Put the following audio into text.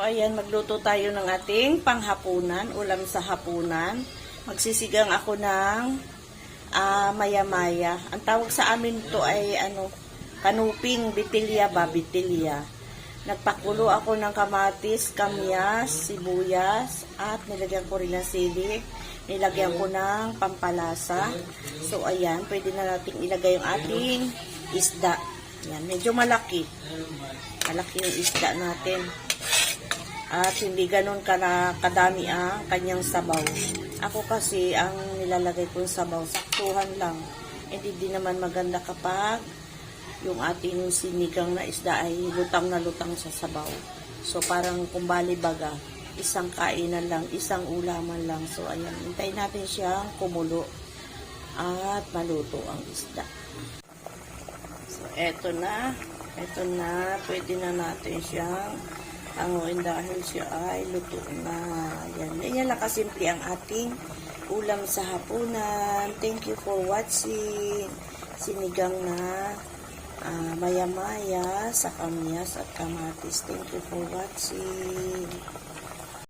ayan, magluto tayo ng ating panghapunan, ulam sa hapunan. Magsisigang ako ng ah, maya-maya. Ang tawag sa amin to ay ano, kanuping, bitilya ba, bitilya. Nagpakulo ako ng kamatis, kamyas, sibuyas, at nilagyan ko rin ng sili. Nilagyan ko ng pampalasa. So, ayan, pwede na natin ilagay yung ating isda. Yan, medyo malaki. Malaki yung isda natin. At hindi ganun kana kadami ang kanyang sabaw. Ako kasi ang nilalagay kong sabaw, saktuhan lang. Hindi din naman maganda kapag yung ating sinigang na isda ay lutang na lutang sa sabaw. So parang kumbali baga, isang kainan lang, isang ulaman lang. So ayan, hintayin natin siyang kumulo at maluto ang isda. So eto na, eto na, pwede na natin siyang hanguin dahil siya ay luto na. Yan, yan lang kasimple ang ating ulam sa hapunan. Thank you for watching. Sinigang na ah, maya-maya sa kamyas at kamatis. Thank you for watching.